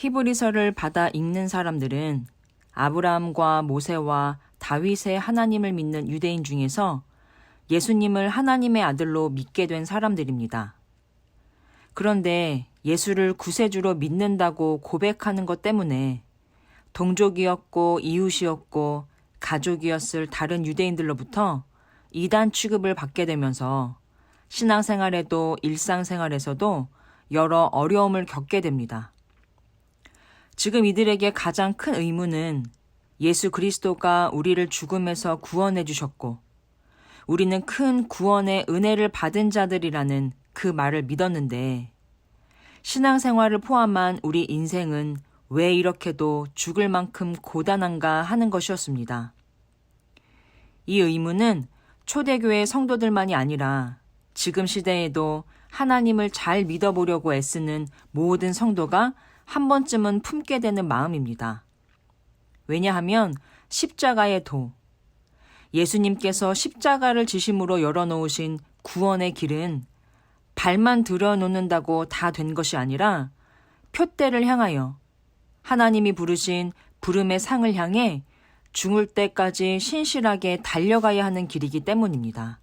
히브리서를 받아 읽는 사람들은 아브라함과 모세와 다윗의 하나님을 믿는 유대인 중에서 예수님을 하나님의 아들로 믿게 된 사람들입니다. 그런데 예수를 구세주로 믿는다고 고백하는 것 때문에 동족이었고 이웃이었고 가족이었을 다른 유대인들로부터 이단 취급을 받게 되면서 신앙생활에도 일상생활에서도 여러 어려움을 겪게 됩니다. 지금 이들에게 가장 큰 의문은 예수 그리스도가 우리를 죽음에서 구원해 주셨고 우리는 큰 구원의 은혜를 받은 자들이라는 그 말을 믿었는데 신앙생활을 포함한 우리 인생은 왜 이렇게도 죽을 만큼 고단한가 하는 것이었습니다. 이 의문은 초대교회 성도들만이 아니라 지금 시대에도 하나님을 잘 믿어보려고 애쓰는 모든 성도가 한 번쯤은 품게 되는 마음입니다. 왜냐하면 십자가의 도, 예수님께서 십자가를 지심으로 열어놓으신 구원의 길은 발만 들여놓는다고 다 된 것이 아니라 표대를 향하여 하나님이 부르신 부름의 상을 향해 죽을 때까지 신실하게 달려가야 하는 길이기 때문입니다.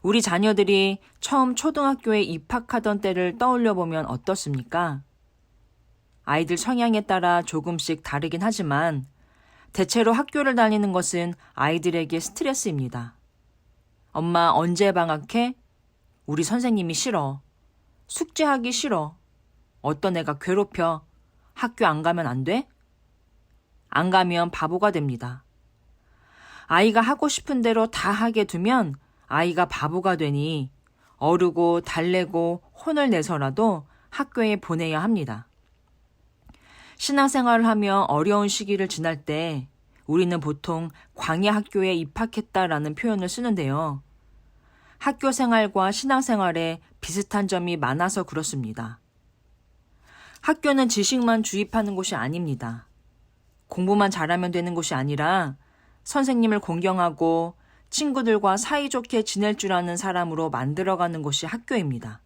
우리 자녀들이 처음 초등학교에 입학하던 때를 떠올려 보면 어떻습니까? 아이들 성향에 따라 조금씩 다르긴 하지만 대체로 학교를 다니는 것은 아이들에게 스트레스입니다. 엄마 언제 방학해? 우리 선생님이 싫어. 숙제하기 싫어. 어떤 애가 괴롭혀. 학교 안 가면 안 돼? 안 가면 바보가 됩니다. 아이가 하고 싶은 대로 다 하게 두면 아이가 바보가 되니 어르고 달래고 혼을 내서라도 학교에 보내야 합니다. 신앙생활을 하며 어려운 시기를 지날 때 우리는 보통 광야 학교에 입학했다라는 표현을 쓰는데요. 학교 생활과 신앙생활에 비슷한 점이 많아서 그렇습니다. 학교는 지식만 주입하는 곳이 아닙니다. 공부만 잘하면 되는 곳이 아니라 선생님을 공경하고 친구들과 사이좋게 지낼 줄 아는 사람으로 만들어가는 곳이 학교입니다.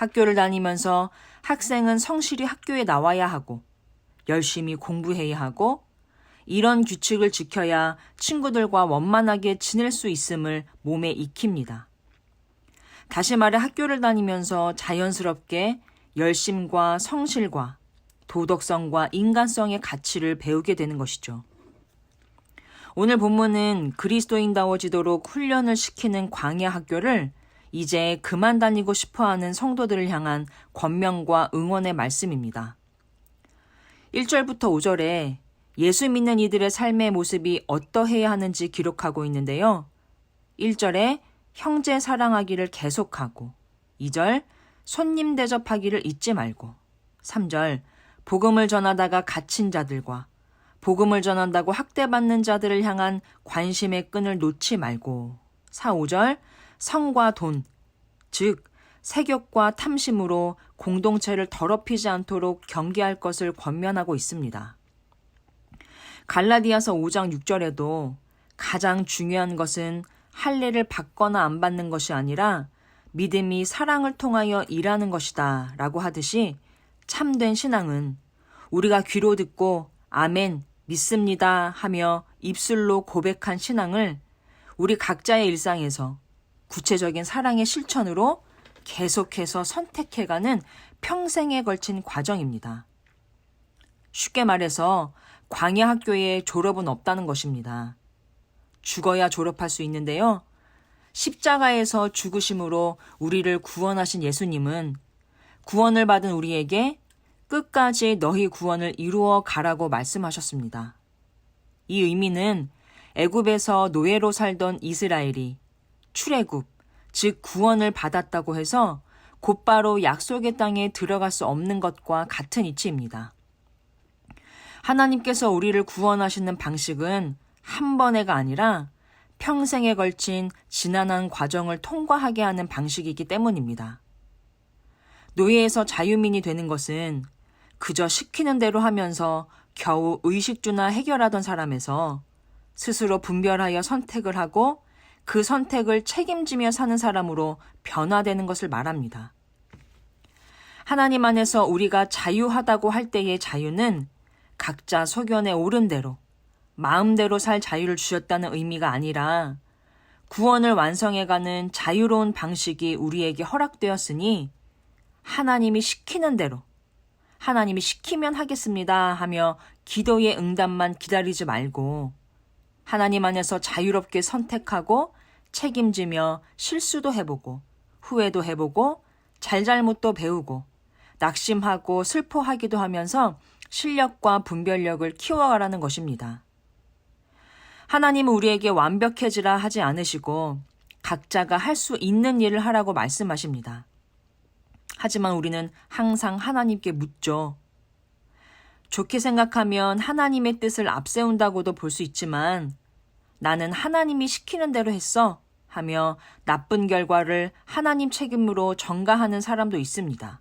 학교를 다니면서 학생은 성실히 학교에 나와야 하고 열심히 공부해야 하고 이런 규칙을 지켜야 친구들과 원만하게 지낼 수 있음을 몸에 익힙니다. 다시 말해 학교를 다니면서 자연스럽게 열심과 성실과 도덕성과 인간성의 가치를 배우게 되는 것이죠. 오늘 본문은 그리스도인다워지도록 훈련을 시키는 광야 학교를 이제 그만 다니고 싶어 하는 성도들을 향한 권명과 응원의 말씀입니다. 1절부터 5절에 예수 믿는 이들의 삶의 모습이 어떠해야 하는지 기록하고 있는데요. 1절에 형제 사랑하기를 계속하고 2절 손님 대접하기를 잊지 말고 3절 복음을 전하다가 갇힌 자들과 복음을 전한다고 학대받는 자들을 향한 관심의 끈을 놓지 말고 4, 5절 성과 돈, 즉 세격과 탐심으로 공동체를 더럽히지 않도록 경계할 것을 권면하고 있습니다. 갈라디아서 5장 6절에도 가장 중요한 것은 할례를 받거나 안 받는 것이 아니라 믿음이 사랑을 통하여 일하는 것이다 라고 하듯이 참된 신앙은 우리가 귀로 듣고 아멘, 믿습니다 하며 입술로 고백한 신앙을 우리 각자의 일상에서 구체적인 사랑의 실천으로 계속해서 선택해가는 평생에 걸친 과정입니다. 쉽게 말해서 광야 학교에 졸업은 없다는 것입니다. 죽어야 졸업할 수 있는데요. 십자가에서 죽으심으로 우리를 구원하신 예수님은 구원을 받은 우리에게 끝까지 너희 구원을 이루어 가라고 말씀하셨습니다. 이 의미는 애굽에서 노예로 살던 이스라엘이 출애굽, 즉 구원을 받았다고 해서 곧바로 약속의 땅에 들어갈 수 없는 것과 같은 이치입니다. 하나님께서 우리를 구원하시는 방식은 한 번에가 아니라 평생에 걸친 지난한 과정을 통과하게 하는 방식이기 때문입니다. 노예에서 자유민이 되는 것은 그저 시키는 대로 하면서 겨우 의식주나 해결하던 사람에서 스스로 분별하여 선택을 하고 그 선택을 책임지며 사는 사람으로 변화되는 것을 말합니다. 하나님 안에서 우리가 자유하다고 할 때의 자유는 각자 소견에 옳은 대로 마음대로 살 자유를 주셨다는 의미가 아니라 구원을 완성해가는 자유로운 방식이 우리에게 허락되었으니 하나님이 시키는 대로 하나님이 시키면 하겠습니다 하며 기도의 응답만 기다리지 말고 하나님 안에서 자유롭게 선택하고 책임지며 실수도 해보고 후회도 해보고 잘잘못도 배우고 낙심하고 슬퍼하기도 하면서 실력과 분별력을 키워가라는 것입니다. 하나님은 우리에게 완벽해지라 하지 않으시고 각자가 할 수 있는 일을 하라고 말씀하십니다. 하지만 우리는 항상 하나님께 묻죠. 좋게 생각하면 하나님의 뜻을 앞세운다고도 볼 수 있지만 나는 하나님이 시키는 대로 했어 하며 나쁜 결과를 하나님 책임으로 전가하는 사람도 있습니다.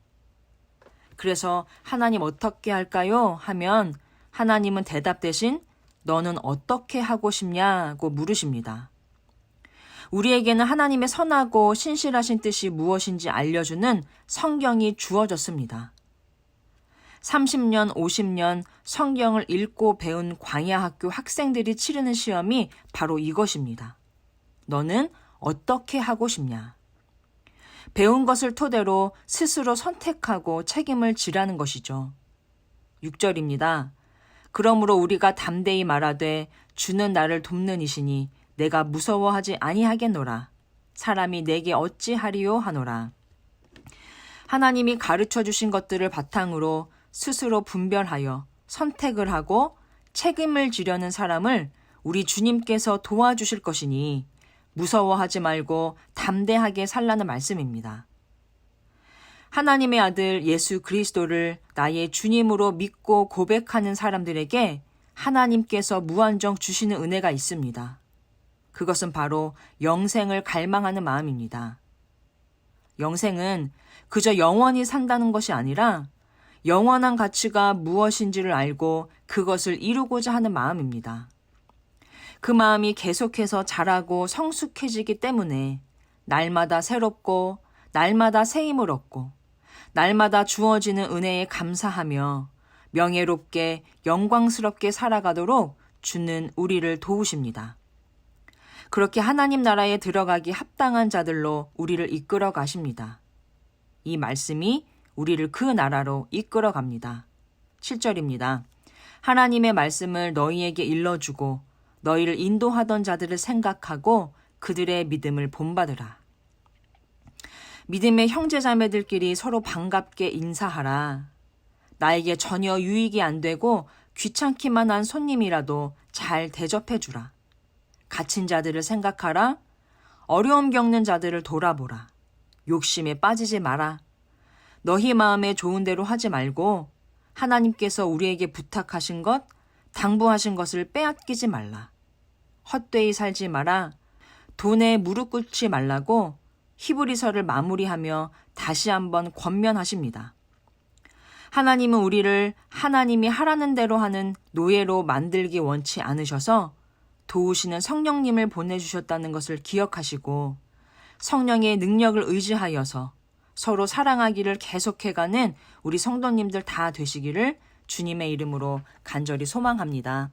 그래서 하나님 어떻게 할까요? 하면 하나님은 대답 대신 너는 어떻게 하고 싶냐고 물으십니다. 우리에게는 하나님의 선하고 신실하신 뜻이 무엇인지 알려주는 성경이 주어졌습니다. 30년, 50년 성경을 읽고 배운 광야 학교 학생들이 치르는 시험이 바로 이것입니다. 너는 어떻게 하고 싶냐? 배운 것을 토대로 스스로 선택하고 책임을 지라는 것이죠. 6절입니다. 그러므로 우리가 담대히 말하되 주는 나를 돕는 이시니 내가 무서워하지 아니하겠노라. 사람이 내게 어찌하리요 하노라. 하나님이 가르쳐 주신 것들을 바탕으로 스스로 분별하여 선택을 하고 책임을 지려는 사람을 우리 주님께서 도와주실 것이니 무서워하지 말고 담대하게 살라는 말씀입니다. 하나님의 아들 예수 그리스도를 나의 주님으로 믿고 고백하는 사람들에게 하나님께서 무한정 주시는 은혜가 있습니다. 그것은 바로 영생을 갈망하는 마음입니다. 영생은 그저 영원히 산다는 것이 아니라 영원한 가치가 무엇인지를 알고 그것을 이루고자 하는 마음입니다. 그 마음이 계속해서 자라고 성숙해지기 때문에 날마다 새롭고 날마다 새 힘을 얻고 날마다 주어지는 은혜에 감사하며 명예롭게 영광스럽게 살아가도록 주는 우리를 도우십니다. 그렇게 하나님 나라에 들어가기 합당한 자들로 우리를 이끌어 가십니다. 이 말씀이 우리를 그 나라로 이끌어 갑니다. 7절입니다. 하나님의 말씀을 너희에게 일러주고 너희를 인도하던 자들을 생각하고 그들의 믿음을 본받으라. 믿음의 형제자매들끼리 서로 반갑게 인사하라. 나에게 전혀 유익이 안 되고 귀찮기만 한 손님이라도 잘 대접해주라. 갇힌 자들을 생각하라. 어려움 겪는 자들을 돌아보라. 욕심에 빠지지 마라. 너희 마음에 좋은 대로 하지 말고 하나님께서 우리에게 부탁하신 것, 당부하신 것을 빼앗기지 말라. 헛되이 살지 마라. 돈에 무릎 꿇지 말라고 히브리서를 마무리하며 다시 한번 권면하십니다. 하나님은 우리를 하나님이 하라는 대로 하는 노예로 만들기 원치 않으셔서 도우시는 성령님을 보내주셨다는 것을 기억하시고 성령의 능력을 의지하여서 서로 사랑하기를 계속해가는 우리 성도님들 다 되시기를 주님의 이름으로 간절히 소망합니다.